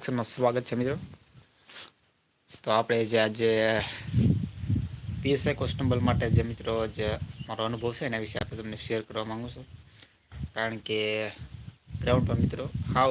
સરમાં સ્વાગત છે મિત્રો. તો આપણે જે આજે પીએસઆઈ કોન્સ્ટેબલ માટે જે મિત્રો જે મારો અનુભવ છે એના વિશે આપણે તમને શેર કરવા માગું છું. કારણ કે ગ્રાઉન્ડ પર મિત્રો હાવ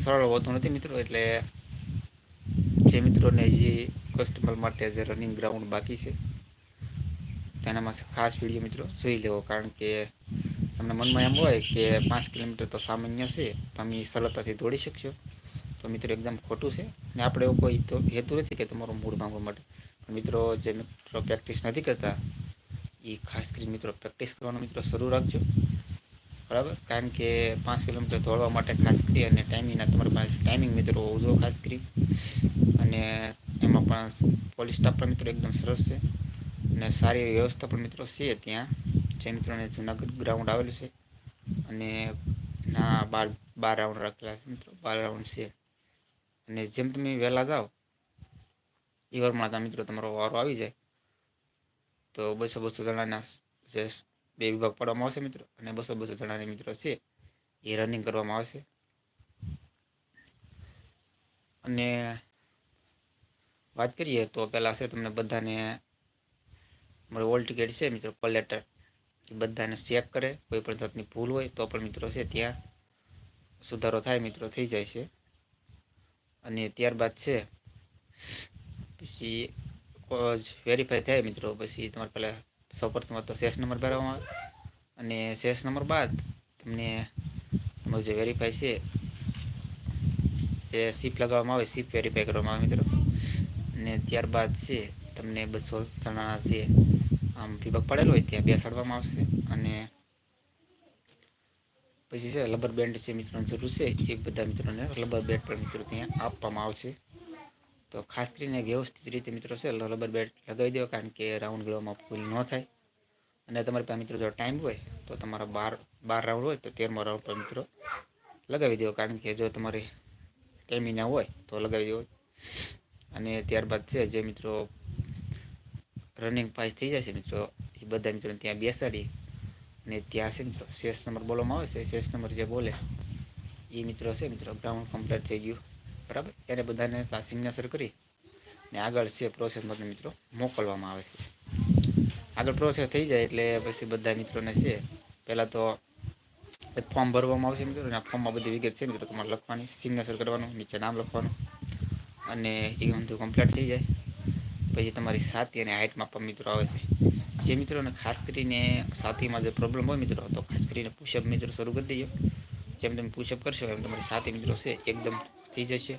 સરળ હોતું નથી મિત્રો, એટલે જે મિત્રોને જે કસ્ટમર માટે જે રનિંગ ગ્રાઉન્ડ બાકી છે તેનામાં ખાસ વીડિયો મિત્રો જોઈ લેવો. કારણ કે તમને મનમાં એમ હોય કે પાંચ કિલોમીટર તો સામાન્ય છે તમે સરળતાથી દોડી શકશો તો મિત્રો એકદમ ખોટું છે. ને આપણે એવું કોઈ તો હેતુ નથી કે તમારો મૂડ માંગવા માટે. મિત્રો જે મિત્રો પ્રેક્ટિસ નથી કરતા એ ખાસ કરીને મિત્રો પ્રેક્ટિસ કરવાનો મિત્રો શરૂ રાખજો. બરાબર? કારણ કે પાંચ કિલોમીટર દોડવા માટે ખાસ કરી અને ટાઈમિંગના તમારી પાસે ટાઈમિંગ મિત્રો ઓછો ખાસ કરી. અને એમાં પણ પોલીસ સ્ટાફ પણ મિત્રો એકદમ સરસ છે. અને સારી વ્યવસ્થા પણ મિત્રો છે ત્યાં. જે મિત્રોને જુનાગઢ ગ્રાઉન્ડ આવેલું છે. અને ના, બાર બાર રાઉન્ડ રાખેલા છે મિત્રો, બાર રાઉન્ડ છે. અને જેમ તમે વહેલા જાઓ એ વરમાં મિત્રો તમારો વારો આવી જાય. તો બસો બસો જણાના જે બે વિભાગ પાડવામાં આવશે મિત્રો, અને બસો બસો જણાના મિત્રો છે, એ રનિંગ કરવામાં આવશે. અને વાત કરીએ તો પહેલાં છે તમને બધાને, મારી ઓલ ટિકિટ છે મિત્રો એ બધાને ચેક કરે, કોઈ પણ જાતની ભૂલ હોય તો પણ મિત્રો છે ત્યાં સુધારો થાય, મિત્રો થઈ જાય છે. અને ત્યારબાદ છે, પછી વેરીફાઈ થાય મિત્રો, પછી તમારે પહેલાં સૌપ્રથમ તો શેષ નંબર ભરવામાં અને શેષ નંબર બાદ તમને તમારું જે વેરીફાઈ છે, જે સીપ લગાવવામાં આવે સીપ વેરીફાઈ કરવામાં આવે મિત્રો. અને ત્યારબાદ છે, તમને બસો જણાના જે આમ વિભાગ પડેલો હોય ત્યાં બેસાડવામાં આવશે. અને પછી છે, લબર બેન્ડ છે મિત્રોની જરૂર છે, એ બધા મિત્રોને લબર બેન્ડ પણ મિત્રો ત્યાં આપવામાં આવશે. તો ખાસ કરીને વ્યવસ્થિત રીતે મિત્રો છે રબર બેન્ડ લગાવી દો કારણ કે રાઉન્ડ ગળવામાં ભૂલ ન થાય. અને તમારી પાસે મિત્રો જો ટાઈમ હોય, તો તમારા બાર બાર રાઉન્ડ હોય, તો તેરમો રાઉન્ડ પર મિત્રો લગાવી દો કારણ કે જો તમારે ટેમિના હોય, તો લગાવી દો અને ત્યારબાદ છે, જે મિત્રો રનિંગ પાસ થઈ જશે મિત્રો. એ બધા મિત્રો ત્યાં બેસાડી ને ત્યાં છે મિત્રો. શેષ નંબર બોલવામાં આવે છે. શેષ નંબર જે બોલે, એ મિત્રો છે મિત્રો. ગ્રાઉન્ડ કમ્પ્લીટ થઈ ગયું. બરાબર? એને બધાને સિગ્નેચર કરી ને આગળ છે પ્રોસેસમાં મિત્રો મોકલવામાં આવે છે. આગળ પ્રોસેસ થઈ જાય એટલે પછી બધા મિત્રોને છે, પહેલાં તો એક ફોર્મ ભરવામાં આવશે મિત્રો અને આ ફોર્મમાં બધી વિગત છે મિત્રો. તમારે લખવાની સિગ્નેચર કરવાનું, નીચે નામ લખવાનું અને એ બધું કમ્પ્લીટ થઈ જાય. પછી તમારી સાથી અને હાઇટ માપવા મિત્રો આવે છે. જે મિત્રોને ખાસ કરીને સાથીમાં જે પ્રોબ્લેમ હોય મિત્રો, તો ખાસ કરીને પુશઅપ મિત્રો શરૂ કરી દેજો. જેમ તમે પુશઅપ કરશો એમ તમારી સાથી મિત્રો છે, એકદમ થઈ જશે.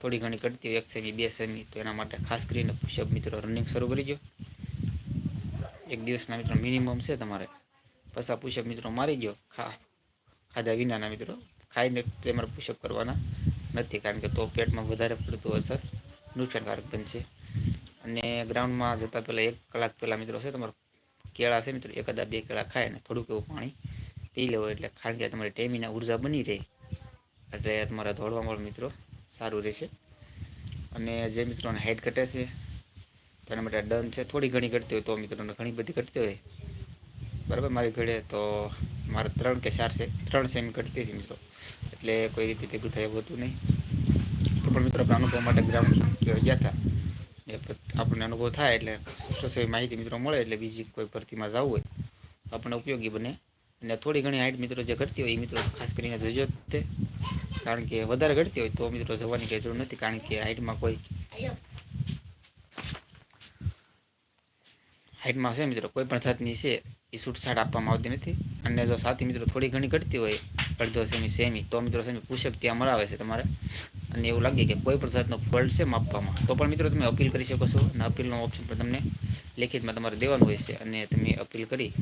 થોડી ઘણી કરતી હોય, એક સેમી બે સેમી તો એના માટે ખાસ કરીને પુશઅપ મિત્રો રનિંગ શરૂ કરી દો. એક દિવસના મિત્રો મિનિમમ છે તમારે. પછા પુશઅપ મિત્રો મારી ગયો ખા, ખાધા વિનાના મિત્રો. ખાઈને તમારે પુશઅપ કરવાના નથી, કારણ કે તો પેટમાં વધારે પડતું અસર નુકસાનકારક બનશે. અને ગ્રાઉન્ડમાં જતાં પહેલાં એક કલાક પહેલાં મિત્રો છે, તમારો કેળા છે મિત્રો, એકાદા બે કેળા ખાય અને થોડુંક એવું પાણી પી લેવો એટલે કારણ કે તમારી ટેમીના ઊર્જા બની રહે. એટલે તમારા દોડવામાં મિત્રો સારું રહેશે. અને જે મિત્રોને હાઇટ ઘટે છે, તેના માટે ડન છે. થોડી ઘણી ઘટતી હોય તો મિત્રોને ઘણી બધી ઘટતી હોય. બરાબર? મારી ઘડે તો મારે ત્રણ કે ચાર છે, ત્રણ સેમી ઘટતી હતી મિત્રો. એટલે કોઈ રીતે ભેગું થયું હતું નહીં. તો પણ મિત્રો આપણે અનુભવ માટે ગ્રાઉન્ડ ગયા હતા. આપણને અનુભવ થાય એટલે રસોઈ માહિતી મિત્રો મળે એટલે બીજી કોઈ ભરતીમાં જવું હોય તો આપણને ઉપયોગી બને. અને થોડી ઘણી હાઈટ મિત્રો જે ઘટતી હોય એ મિત્રો ખાસ કરીને જોજો તે. કારણ કે વધારે ઘટતી હોય તો મિત્રો જવાની કંઈ જરૂર નથી કારણ કે હાઈટમાં કોઈ હાઈટમાં છે મિત્રો કોઈ પણ જાતની છે એ છૂટછાટ આપવામાં આવતી નથી. અને જો સાથી મિત્રો થોડી ઘણી ઘટતી હોય અડધો સેમી સેમી, તો મિત્રો સેમી પુષપ ત્યાં મરાવે છે તમારે. અને એવું લાગે કે કોઈ પણ જાતનો ફોલ્ટ છે માપવામાં. તો પણ મિત્રો તમે અપીલ કરી શકો છો અને અપીલનો ઓપ્શન પણ તમને લેખિતમાં તમારે દેવાનું હોય છે અને તમે અપીલ કરી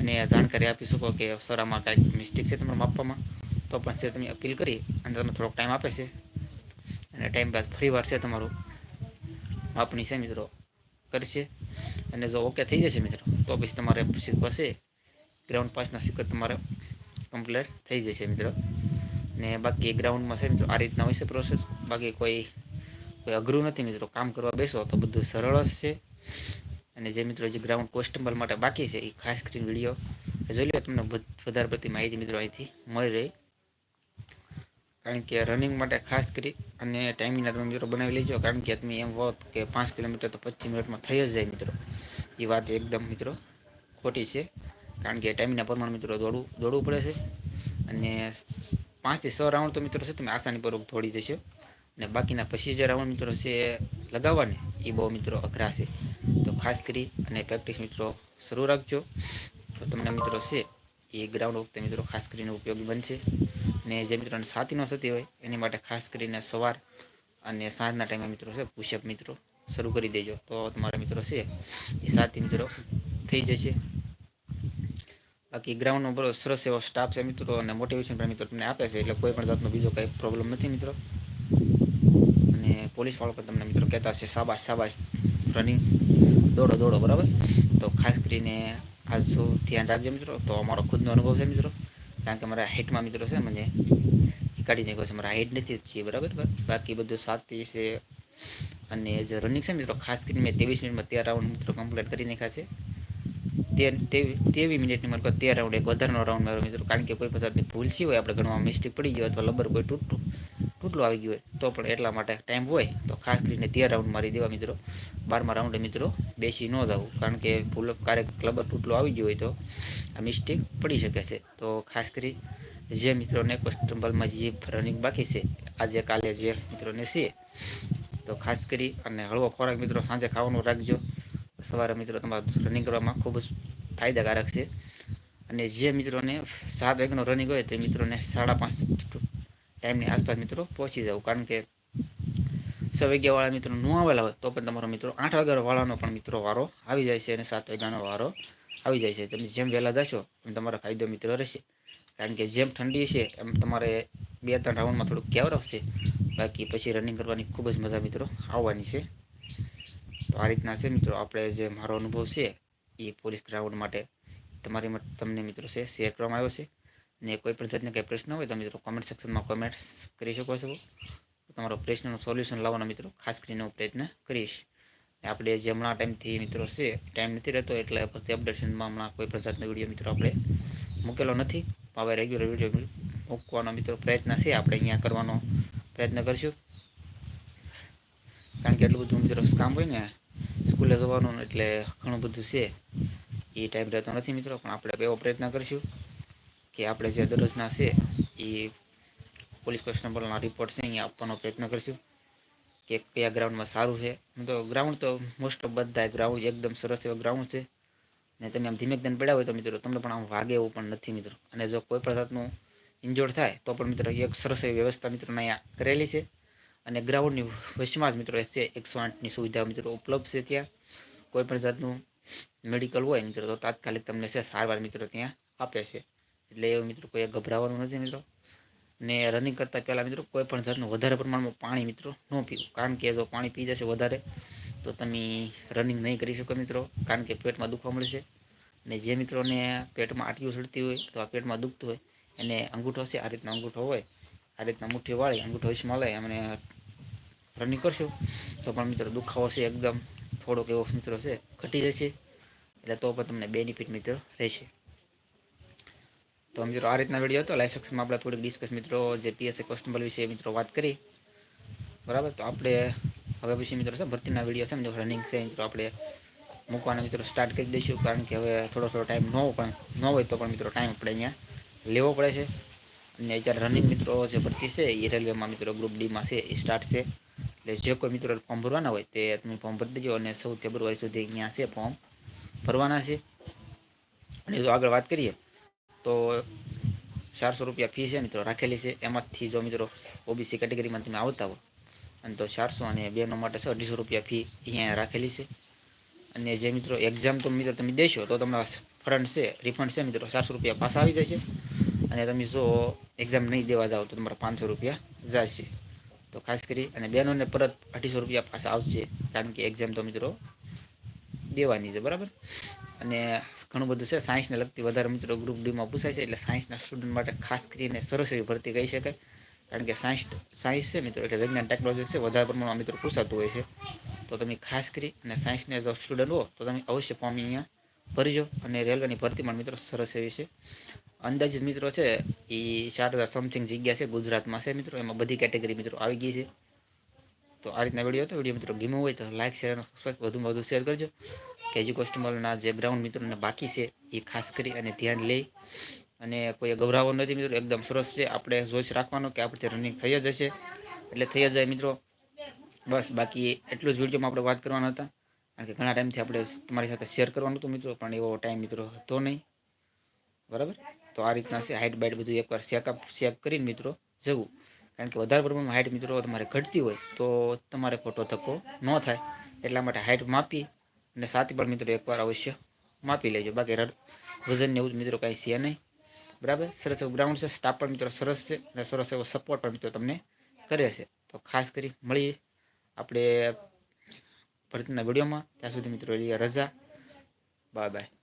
અને જાણકારી આપી શકો કે સર આમાં કાંઈક મિસ્ટેક છે તમારે માપવામાં, તો પણ છે તમે અપીલ કરી અને તમને થોડોક ટાઈમ આપે છે. અને ટાઈમ બાદ ફરી વાર છે તમારું માપણી છે મિત્રો, કરશે. અને જો ઓકે થઈ જશે મિત્રો, તો પછી તમારે પાસે ગ્રાઉન્ડ પાસના સિક્કર તમારે કમ્પ્લીટ થઈ જશે મિત્રો. ને બાકી ગ્રાઉન્ડમાં છે મિત્રો આ રીતના હોય છે પ્રોસેસ બાકી કોઈ કોઈ અઘરું નથી મિત્રો. કામ કરવા બેસો તો બધું સરળ જ છે. અને જે મિત્રો જે ગ્રાઉન્ડ કોસ્ટમ્બલ માટે બાકી છે, એ ખાસ કરીને વીડિયો જોઈ લો, તમને વધારે પડતી માહિતી મિત્રો અહીંથી મળી રહી. કારણ કે રનિંગ માટે ખાસ કરી અને ટાઈમિંગના તમે મિત્રો બનાવી લેજો, કારણ કે તમે એમ હોત કે પાંચ કિલોમીટર તો પચીસ મિનિટમાં થઈ જ જાય મિત્રો. એ વાત એકદમ મિત્રો ખોટી છે. કારણ કે ટાઈમના પ્રમાણ મિત્રો દોડવું દોડવું પડે છે. અને પાંચથી છ રાઉન્ડ તો મિત્રો છે, તમે આસાનીપૂર્વક દોડી જશો. અને બાકીના પછી જે રાઉન્ડ મિત્રો છે, લગાવવાને, એ બહુ મિત્રો અઘરા છે. તો ખાસ કરી અને પ્રેક્ટિસ મિત્રો શરૂ રાખજો. તો તમને મિત્રો છે, એ ગ્રાઉન્ડ વખતે મિત્રો ખાસ કરીને ઉપયોગી બનશે. ને જે મિત્રોને સાથી ન થતી હોય, એની માટે ખાસ કરીને સવાર અને સાંજના ટાઈમે મિત્રો છે પુષઅપ મિત્રો શરૂ કરી દેજો. તો તમારા મિત્રો છે, એ સાથી મિત્રો થઈ જશે. બાકી ગ્રાઉન્ડનો બરો સરસ એવો સ્ટાફ છે મિત્રો અને મોટિવેશન પણ મિત્રો તમને આપે છે. એટલે કોઈ પણ જાતનો બીજો કંઈ પ્રોબ્લેમ નથી મિત્રો. અને પોલીસ વાળો પણ તમને મિત્રો કહેતા છે સાબાશ સાબાશ રનિંગ દોડો દોડો, બરાબર? તો ખાસ કરીને આજો ધ્યાન રાખજો મિત્રો. તો અમારો ખુદનો અનુભવ છે મિત્રો. કારણ કે મારા હાઇટમાં મિત્રો છે મને કાઢી નાખ્યો છે. મારા હાઇટ નથી જ છીએ, બરાબર? બાકી બધું સાતી છે. અને જે રનિંગ છે મિત્રો, ખાસ કરીને મેં ત્રેવીસ મિનિટમાં તેર રાઉન્ડ મિત્રો કમ્પ્લીટ કરી નાખ્યા છે. તેર તેવી મિનિટની મારે તેર રાઉન્ડ એક વધારાનો રાઉન્ડ મારો મિત્રો. કારણ કે કોઈ પછાતની ભૂલ છે હોય, આપણે ગણવામાં મિસ્ટેક પડી ગયો અથવા લબર કોઈ તૂટતું તૂટલું આવી ગયું હોય, તો પણ એટલા માટે ટાઈમ હોય. તો ખાસ કરીને તેર રાઉન્ડ મારી દેવા મિત્રો. બારમા રાઉન્ડે મિત્રો બેસી ન જવું કારણ કે ભૂલ ક્યારેક લબર તૂટલું આવી ગયું હોય તો આ મિસ્ટેક પડી શકે છે. તો ખાસ કરી જે મિત્રોને કોસ્ટમ્બલમાં જે રનિંગ બાકી છે, આજે કાલે જે મિત્રોને છે, તો ખાસ કરી અને હળવો ખોરાક મિત્રો સાંજે ખાવાનું રાખજો. સવારે મિત્રો તમારે રનિંગ કરવામાં ખૂબ જ ફાયદાકારક છે. અને જે મિત્રોને સાત વાગ્યાનો રનિંગ હોય તે મિત્રોને સાડા પાંચ ટાઈમની આસપાસ મિત્રો પહોંચી જવું. કારણ કે છ વાગ્યાવાળા મિત્રો ન આવેલા હોય તો પણ તમારો મિત્રો આઠ વાગ્યાવાળાનો પણ મિત્રો વારો આવી જાય છે અને સાત વાગ્યાનો વારો આવી જાય છે. તમે જેમ વહેલા જશો એમ તમારો ફાયદો મિત્રો રહેશે. કારણ કે જેમ ઠંડી છે એમ તમારે બે ત્રણ રાઉન્ડમાં થોડુંક કેવરાવશે બાકી પછી રનિંગ કરવાની ખૂબ જ મજા મિત્રો આવવાની છે. તો આ રીતના છે મિત્રો, આપણે જે મારો અનુભવ છે એ પોલીસ ગ્રાઉન્ડ માટે તમારી તમને મિત્રો છે શેર કરવામાં આવ્યો છે. ને કોઈ પણ જાતને કંઈ પ્રશ્ન હોય તો મિત્રો કોમેન્ટ સેક્શનમાં કોમેન્ટ કરી શકો છો. તમારો પ્રશ્નનું સોલ્યુશન લાવવાનો મિત્રો, ખાસ કરીને હું પ્રયત્ન કરીશ. આપણે જે હમણાં ટાઈમથી મિત્રો છે, ટાઈમ નથી રહેતો એટલે પછી અપડેશનમાં હમણાં કોઈ પણ જાતનો વીડિયો મિત્રો આપણે મૂકેલો નથી. હવે રેગ્યુલર વીડિયો મૂકવાનો મિત્રો પ્રયત્ન છે, આપણે અહીંયા કરવાનો પ્રયત્ન કરીશું. કારણ કે એટલું બધું મિત્રો કામ હોય ને સ્કૂલે જવાનું એટલે ઘણું બધું છે. એ ટાઈમ રહેતો નથી મિત્રો, પણ આપણે એવો પ્રયત્ન કરીશું કે આપણે જે દરરોજના છે એ પોલીસ કોન્સ્ટેબલના રિપોર્ટ છે અહીંયા આપવાનો પ્રયત્ન કરીશું કે કયા ગ્રાઉન્ડમાં સારું છે. તો ગ્રાઉન્ડ તો મોસ્ટ ઓફ બધા ગ્રાઉન્ડ એકદમ સરસ એવા ગ્રાઉન્ડ છે. ને તમે આમ ધીમે ધીમે પડ્યા હોય તો મિત્રો તમને પણ આમ વાગે એવું પણ નથી મિત્રો. અને જો કોઈ પણ જાતનું ઇન્જોર્ડ થાય તો પણ મિત્રો એક સરસ એવી વ્યવસ્થા મિત્રોને અહીંયા કરેલી છે. અને ગ્રાઉન્ડની વચમાં જ મિત્રો છે એકસો આઠની સુવિધા મિત્રો ઉપલબ્ધ છે ત્યાં. કોઈ પણ જાતનું મેડિકલ હોય મિત્રો, તો તાત્કાલિક તમને છે, સારવાર મિત્રો ત્યાં આપે છે. એટલે એવું મિત્રો કોઈ ગભરાવાનું નથી મિત્રો. ને રનિંગ કરતાં પહેલાં મિત્રો કોઈ પણ જાતનું વધારે પ્રમાણમાં પાણી મિત્રો ન પીવું. કારણ કે જો પાણી પી જશે વધારે, તો તમે રનિંગ નહીં કરી શકો મિત્રો. કારણ કે પેટમાં દુખવા મળશે. ને જે મિત્રોને પેટમાં આટલું સડતી હોય આ પેટમાં દુખતું હોય, એને અંગૂઠો છે, આ રીતના અંગૂઠો હોય, આ રીતના મુઠ્ઠી વાળી અંગૂઠો વિશમાં મળે એમને રનિંગ કરશું. તો પણ મિત્રો દુખાવો છે એકદમ. થોડોક એવો મિત્રો છે, ઘટી જશે. એટલે તો પણ તમને બેનિફિટ મિત્રો રહેશે. તો મિત્રો આ રીતના વીડિયો હતો. લાઈવ સેક્શનમાં આપણે થોડીક ડિસ્કસ મિત્રો જે પીએસએ કોન્સ્ટેબલ વિશે મિત્રો વાત કરી. બરાબર? તો આપણે હવે પછી મિત્રો છે ભરતીના વીડિયો છે મિત્રો રનિંગ છે મિત્રો આપણે મૂકવાના મિત્રો સ્ટાર્ટ કરી દઈશું. કારણ કે હવે થોડો થોડો ટાઈમ ન પણ ન હોય તો પણ મિત્રો ટાઈમ આપણે અહીંયા લેવો પડે છે. અને અત્યારે રનિંગ મિત્રો જે ભરતી છે એ રેલવેમાં મિત્રો ગ્રુપ ડીમાં છે, એ સ્ટાર્ટ છે. એટલે જે કોઈ મિત્રો ફોર્મ ભરવાના હોય તે તમે ફોર્મ ભરી દેજો અને સૌ ફેબ્રુઆરી સુધી અહીંયા છે ફોર્મ ભરવાના છે. અને જો આગળ વાત કરીએ તો ચારસો રૂપિયા ફી છે મિત્રો રાખેલી છે. એમાંથી જો મિત્રો ઓબીસી કેટેગરીમાં તમે આવતા હો અને તો ચારસો અને બેનો માટે છે અઢીસો રૂપિયા ફી અહીંયા રાખેલી છે. અને જે મિત્રો એક્ઝામ તો મિત્રો તમે દેશો તો તમારા ફંડ છે રિફંડ છે મિત્રો ચારસો રૂપિયા પાસ આવી જશે. અને તમે જો એક્ઝામ નહીં દેવા જાઓ તો તમારા પાંચસો રૂપિયા જશે. તો ખાસ કરી અને બહેનોને પરત અઢીસો રૂપિયા પાછા આવશે, કારણ કે એક્ઝામ તો મિત્રો દેવાની છે, બરાબર? અને ઘણું બધું છે, સાયન્સને લગતી વધારે મિત્રો ગ્રુપ ડીમાં પૂછાય છે, એટલે સાયન્સના સ્ટુડન્ટ માટે ખાસ કરીને સરસ એવી ભરતી કહી શકાય. કારણ કે સાયન્સ સાયન્સ છે મિત્રો, એટલે વિજ્ઞાન ટેકનોલોજી છે, વધારે પ્રમાણમાં મિત્રો પૂછાતું હોય છે. તો તમે ખાસ કરી અને સાયન્સને જો સ્ટુડન્ટ હો, તો તમે અવશ્ય ફોર્મ અહીંયા ભરજો અને રેલવેની ભરતી પણ મિત્રો સરસ એવી છે. અંદાજિત મિત્રો છે એ ચાર હજાર સમથિંગ જગ્યા છે ગુજરાતમાં છે મિત્રો. એમાં બધી કેટેગરી મિત્રો આવી ગઈ છે. તો આ રીતના વીડિયો હતો. વીડિયો મિત્રો ગીમો હોય તો લાઇક શેર અને સબસ્ક્રાઈબ વધુમાં વધુ શેર કરજો. કે કોસ્ટમરના જે ગ્રાઉન્ડ મિત્રોને બાકી છે, એ ખાસ કરી અને ધ્યાન લઈ. અને કોઈ ગભરાવો નથી મિત્રો. એકદમ સરસ છે. આપણે જોશ રાખવાનો કે આપણે રનિંગ થઈ જ હશે. એટલે થઈ જ જાય મિત્રો. બસ બાકી એટલું જ વિડીયોમાં આપણે વાત કરવાના હતા. કારણ કે ઘણા ટાઈમથી આપણે તમારી સાથે શેર કરવાનું હતું મિત્રો, પણ એવો ટાઈમ મિત્રો હતો નહીં. બરાબર? તો આ રીતના હાઇટ બાઇટ બધું એકવાર ચેકઅપ ચેક કરીને મિત્રો જવું. કારણ કે વધારે પ્રમાણમાં હાઇટ મિત્રો તમારે ઘટતી હોય તો તમારે ખોટો ધક્કો ન થાય. એટલા માટે હાઇટ માપી અને સાથે પણ મિત્રો એકવાર અવશ્ય માપી લેજો. બાકી રડ વજન એવું જ મિત્રો કાંઈ છે નહીં. બરાબર? સરસ એવું ગ્રાઉન્ડ છે સ્ટાફ પણ મિત્રો સરસ છે અને સરસ એવો સપોર્ટ પણ મિત્રો તમને કરે છે. તો ખાસ કરી મળીએ. આપણે ભરતના વિડીયોમાં. ત્યાં સુધી મિત્રો રજા. Bye bye